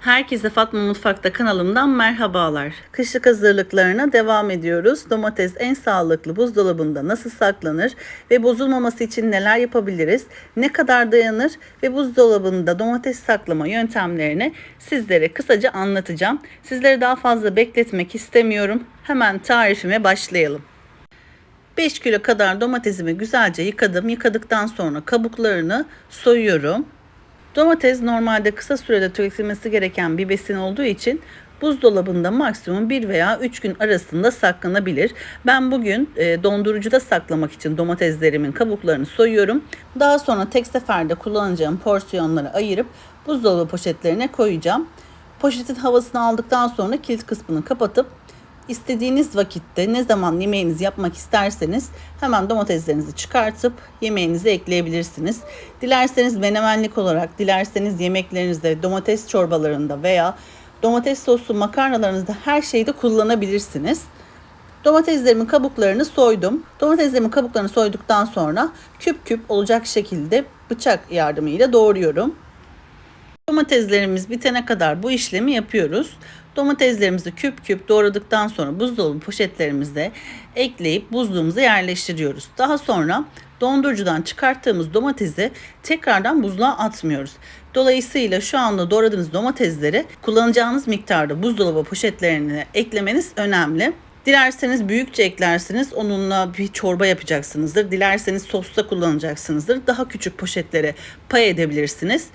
Herkese Fatma Mutfak'ta kanalımdan merhabalar. Kışlık hazırlıklarına devam ediyoruz. Domates en sağlıklı buzdolabında nasıl saklanır ve bozulmaması için neler yapabiliriz? Ne kadar dayanır ve buzdolabında domates saklama yöntemlerini sizlere kısaca anlatacağım. Sizleri daha fazla bekletmek istemiyorum. Hemen tarifime başlayalım. 5 kilo kadar domatesimi güzelce yıkadım. Yıkadıktan sonra kabuklarını soyuyorum. Domates normalde kısa sürede tüketilmesi gereken bir besin olduğu için buzdolabında maksimum 1 veya 3 gün arasında saklanabilir. Ben bugün e, dondurucuda saklamak için domateslerimin kabuklarını soyuyorum. Daha sonra tek seferde kullanacağım porsiyonlara ayırıp buzdolabı poşetlerine koyacağım. Poşetin havasını aldıktan sonra kilit kısmını kapatıp İstediğiniz vakitte ne zaman yemeğinizi yapmak isterseniz hemen domateslerinizi çıkartıp yemeğinize ekleyebilirsiniz. Dilerseniz menemenlik olarak, dilerseniz yemeklerinizde, domates çorbalarında veya domates soslu makarnalarınızda her şeyde kullanabilirsiniz. Domateslerimin kabuklarını soydum. Domateslerimin kabuklarını soyduktan sonra küp küp olacak şekilde bıçak yardımıyla doğruyorum. Domateslerimiz bitene kadar bu işlemi yapıyoruz. Domateslerimizi küp küp doğradıktan sonra buzdolabı poşetlerimizde ekleyip buzluğumuza yerleştiriyoruz. Daha sonra dondurucudan çıkarttığımız domatesi tekrardan buzluğa atmıyoruz. Dolayısıyla şu anda doğradığınız domatesleri kullanacağınız miktarda buzdolabı poşetlerine eklemeniz önemli. Dilerseniz büyükçe eklersiniz. Onunla bir çorba yapacaksınızdır. Dilerseniz sosta kullanacaksınızdır. Daha küçük poşetlere pay edebilirsiniz.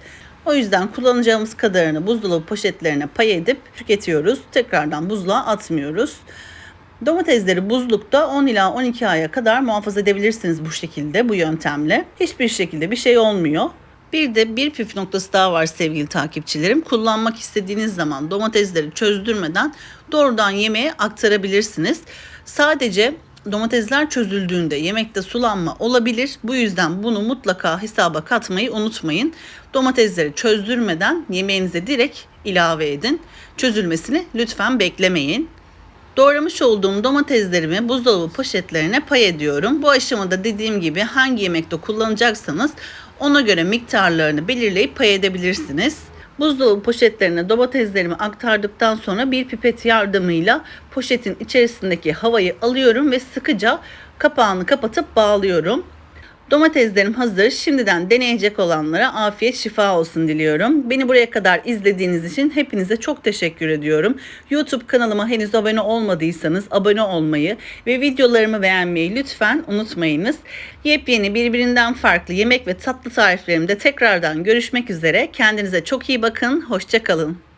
O yüzden kullanacağımız kadarını buzdolabı poşetlerine pay edip tüketiyoruz. Tekrardan buzluğa atmıyoruz. Domatesleri buzlukta 10 ila 12 aya kadar muhafaza edebilirsiniz bu şekilde, bu yöntemle. Hiçbir şekilde bir şey olmuyor. Bir de bir püf noktası daha var sevgili takipçilerim. Kullanmak istediğiniz zaman domatesleri çözdürmeden doğrudan yemeğe aktarabilirsiniz. Sadece domatesler çözüldüğünde yemekte sulanma olabilir. Bu yüzden bunu mutlaka hesaba katmayı unutmayın. Domatesleri çözdürmeden yemeğinize direkt ilave edin. Çözülmesini lütfen beklemeyin. Doğramış olduğum domateslerimi buzdolabı poşetlerine pay ediyorum. Bu aşamada dediğim gibi hangi yemekte kullanacaksanız ona göre miktarlarını belirleyip pay edebilirsiniz. Buzdolabı poşetlerine domateslerimi aktardıktan sonra bir pipet yardımıyla poşetin içerisindeki havayı alıyorum ve sıkıca kapağını kapatıp bağlıyorum. Domateslerim hazır. Şimdiden deneyecek olanlara afiyet şifa olsun diliyorum. Beni buraya kadar izlediğiniz için hepinize çok teşekkür ediyorum. YouTube kanalıma henüz abone olmadıysanız abone olmayı ve videolarımı beğenmeyi lütfen unutmayınız. Yepyeni birbirinden farklı yemek ve tatlı tariflerimde tekrardan görüşmek üzere. Kendinize çok iyi bakın. Hoşçakalın.